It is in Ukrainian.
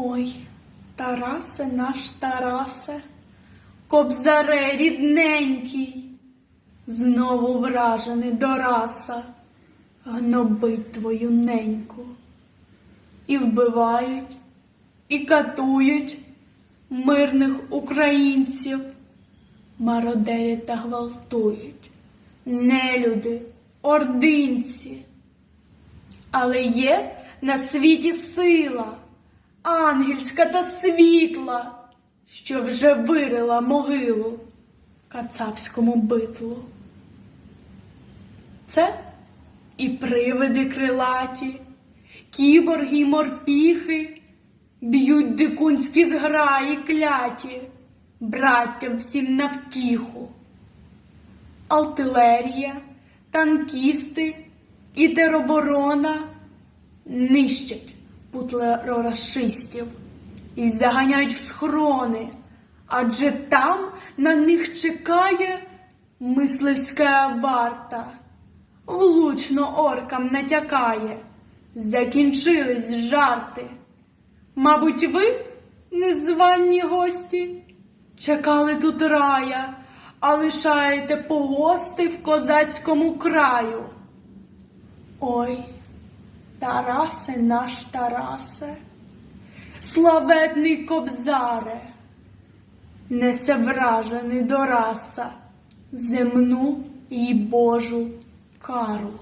Ой, Тарасе наш Тарасе, кобзаре рідненький, знову вражений до раса, гнобить твою неньку. І вбивають, і катують мирних українців, мародерять та гвалтують, нелюди, ординці. Але є на світі сила, ангельська та світла, що вже вирила могилу кацапському битлу. Це і привиди крилаті, кіборги й морпіхи, б'ють дикунські зграї кляті, браттям всім навтіху. Артилерія, танкісти і тероборона нищать путлерорашистів і заганяють в схорони, адже там на них чекає мисливська варта, влучно оркам натякає, закінчились жарти. Мабуть, ви, незвані гості, чекали тут рая, а лишаєте погости в козацькому краю. Ой, Тарасе наш Тарасе, славетний кобзаре, несе вражений до раса земну й Божу кару.